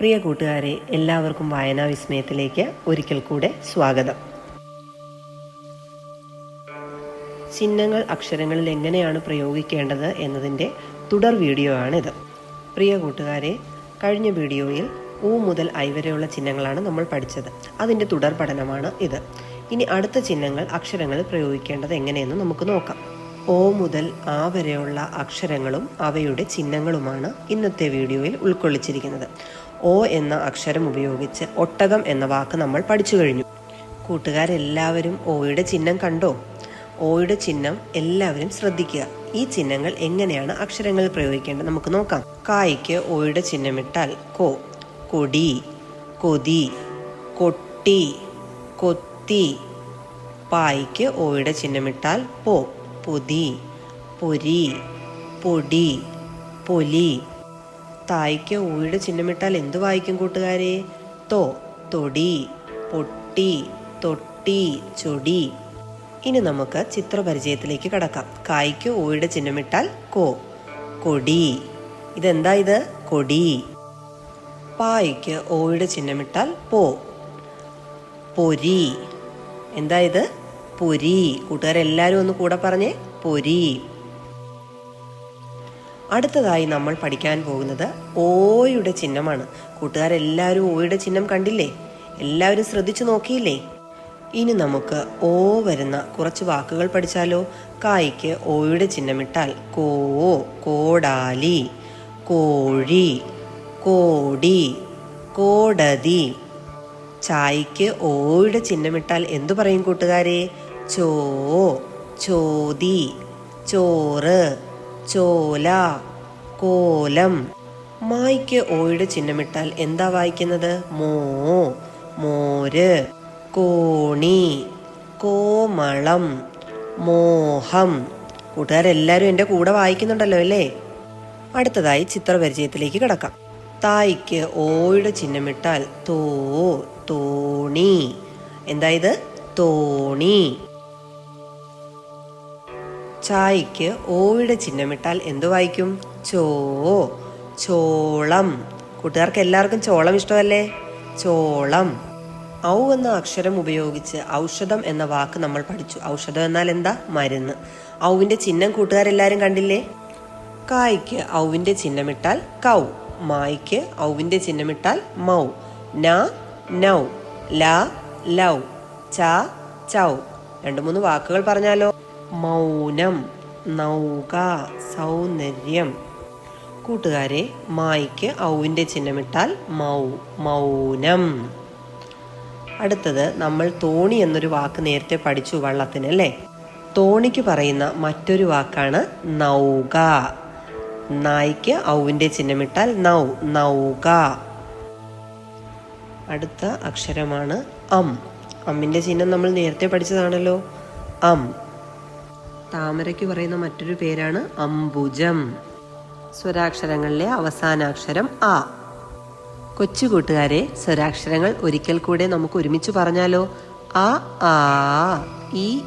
പ്രിയ കൂട്ടുകാരെ എല്ലാവർക്കും വായനാ വിസ്മയത്തിലേക്ക് ഒരിക്കൽ കൂടെ സ്വാഗതം. ചിഹ്നങ്ങൾ അക്ഷരങ്ങളിൽ എങ്ങനെയാണ് പ്രയോഗിക്കേണ്ടത് എന്നതിന്റെ തുടർ വീഡിയോ ആണിത്. പ്രിയ കൂട്ടുകാരെ കഴിഞ്ഞ വീഡിയോയിൽ ഊ മുതൽ ഐ വരെയുള്ള ചിഹ്നങ്ങളാണ് നമ്മൾ പഠിച്ചത്. അതിന്റെ തുടർ പഠനമാണ് ഇത്. ഇനി അടുത്ത ചിഹ്നങ്ങൾ അക്ഷരങ്ങളിൽ പ്രയോഗിക്കേണ്ടത് എങ്ങനെയെന്ന് നമുക്ക് നോക്കാം. ഓ മുതൽ ആ വരെയുള്ള അക്ഷരങ്ങളും അവയുടെ ചിഹ്നങ്ങളുമാണ് ഇന്നത്തെ വീഡിയോയിൽ ഉൾക്കൊള്ളിച്ചിരിക്കുന്നത്. ഓ എന്ന അക്ഷരം ഉപയോഗിച്ച് ഒട്ടകം എന്ന വാക്ക് നമ്മൾ പഠിച്ചു കഴിഞ്ഞു. കൂട്ടുകാരെല്ലാവരും ഓയുടെ ചിഹ്നം കണ്ടോ? ഓയുടെ ചിഹ്നം എല്ലാവരും ശ്രദ്ധിക്കുക. ഈ ചിഹ്നങ്ങൾ എങ്ങനെയാണ് അക്ഷരങ്ങൾ പ്രയോഗിക്കേണ്ടത് നമുക്ക് നോക്കാം. കായ്ക്ക് ഓയുടെ ചിഹ്നമിട്ടാൽ കോ കൊടി കൊതി കൊട്ടി കൊത്തി. പായ്ക്ക് ഓയുടെ ചിഹ്നമിട്ടാൽ പോ പൊതി പൊരി പൊടി പൊലി. തായ്ക്ക് ഊയുടെ ചിഹ്നമിട്ടാൽ എന്തു വായിക്കും കൂട്ടുകാരെ? തോ തൊടി പൊട്ടി തൊട്ടി ചൊടി. ഇനി നമുക്ക് ചിത്രപരിചയത്തിലേക്ക് കടക്കാം. കായ്ക്ക് ഊയുടെ ചിഹ്നമിട്ടാൽ കോ കൊടി. ഇതെന്താ ഇത്? കൊടി. പായ്ക്ക് ഓയുടെ ചിഹ്നമിട്ടാൽ പോ പൊരി. എന്താ ഇത്? പൊരി. കൂട്ടുകാരെല്ലാവരും ഒന്ന് കൂടെ പറഞ്ഞേ പൊരി. അടുത്തതായി നമ്മൾ പഠിക്കാൻ പോകുന്നത് ഓയുടെ ചിഹ്നമാണ്. കൂട്ടുകാരെല്ലാവരും ഓയുടെ ചിഹ്നം കണ്ടില്ലേ? എല്ലാവരും ശ്രദ്ധിച്ചു നോക്കിയില്ലേ? ഇനി നമുക്ക് ഓ വരുന്ന കുറച്ച് വാക്കുകൾ പഠിച്ചാലോ? കായ്ക്ക് ഓയുടെ ചിഹ്നമിട്ടാൽ കോ കോടാലി കോഴി കോടി കോടതി. ചായക്ക് ഓയുടെ ചിഹ്നമിട്ടാൽ എന്തു പറയും കൂട്ടുകാരെ? ചോ ചോതി ചോറ്. ചോല കോലം. മായ്ക്ക് ഓയുടെ ചിഹ്നമിട്ടാൽ എന്താ വായിക്കുന്നത്? മോ മോര്. കോണി കോമളം മോഹം. കൂട്ടുകാരെല്ലാവരും എന്റെ കൂടെ വായിക്കുന്നുണ്ടല്ലോ അല്ലേ? അടുത്തതായി ചിത്രപരിചയത്തിലേക്ക് കിടക്കാം. തായ്ക്ക് ഓയുടെ ചിഹ്നമിട്ടാൽ തോ തോണി. എന്തായത് തോണി. ചായക്ക് ഓയുടെ ചിഹ്നമിട്ടാൽ എന്തു വായിക്കും? ചോ ചോളം. കൂട്ടുകാർക്ക് എല്ലാവർക്കും ചോളം ഇഷ്ടമല്ലേ? ചോളം. ഔ എന്ന അക്ഷരം ഉപയോഗിച്ച് ഔഷധം എന്ന വാക്ക് നമ്മൾ പഠിച്ചു. ഔഷധം എന്നാൽ എന്താ? മരുന്ന്. ഔവിന്റെ ചിഹ്നം കൂട്ടുകാരെല്ലാരും കണ്ടില്ലേ? കായ്ക്ക് ഔവിന്റെ ചിഹ്നമിട്ടാൽ കൗ. മായ്ക്ക് ഔവിന്റെ ചിഹ്നമിട്ടാൽ മൗ. ന നൗ. ല ലൗ. ച ചൗ. രണ്ടു മൂന്ന് വാക്കുകൾ പറഞ്ഞാലോ? മൗനം നൗക സൗന്ദര്യം. കൂട്ടുകാരെ മായ്ക്ക് ഔവിന്റെ ചിഹ്നമിട്ടാൽ മൗ മൗനം. അടുത്തത് നമ്മൾ തോണി എന്നൊരു വാക്ക് നേരത്തെ പഠിച്ചു വള്ളത്തിന് അല്ലേ? തോണിക്ക് പറയുന്ന മറ്റൊരു വാക്കാണ് നൗക. നായ്ക്ക് ഔവിന്റെ ചിഹ്നമിട്ടാൽ നൗ നൗക. അടുത്ത അക്ഷരമാണ് അം. അമ്മിന്റെ ചിഹ്നം നമ്മൾ നേരത്തെ പഠിച്ചതാണല്ലോ. അം. താമരയ്ക്ക് പറയുന്ന മറ്റൊരു പേരാണ് അംബുജം. സ്വരാക്ഷരങ്ങളിലെ അവസാനാക്ഷരം ആ. കൊച്ചു കൂട്ടുകാരെ സ്വരാക്ഷരങ്ങൾ ഒരിക്കൽ കൂടെ നമുക്ക് ഒരുമിച്ച് പറഞ്ഞാലോ? ആ ആ ഇ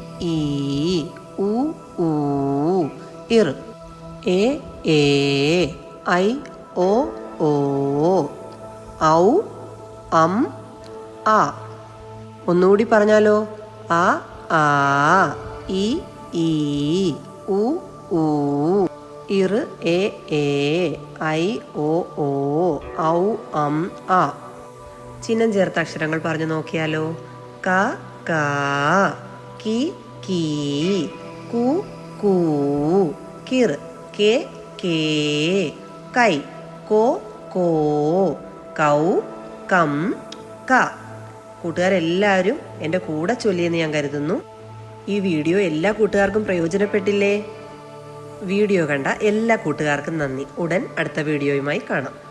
ഉ ഇർ. എ ഐ ഓ ഓ ഔ അം ആ. ഒന്നുകൂടി പറഞ്ഞാലോ? ആ ആ ഇ ഈ ഉ ഊ ഇർ എ ഏ ഐ ഒ ഓ ഔ അം ആ ചിഹ്നം ചേർത്ത അക്ഷരങ്ങൾ പറഞ്ഞു നോക്കിയാലോ. ക ക കി കീ കു കൂ കിർ കെ കേ കൈ കോ കോ കൗ കം ക. കൂട്ടുകാരെല്ലാവരും എന്റെ കൂടെ ചൊല്ലിയെന്ന് ഞാൻ കരുതുന്നു. ഈ വീഡിയോ എല്ലാ കൂട്ടുകാർക്കും പ്രയോജനപ്പെട്ടില്ലേ? വീഡിയോ കണ്ട എല്ലാ കൂട്ടുകാർക്കും നന്ദി. ഉടൻ അടുത്ത വീഡിയോയുമായി കാണാം.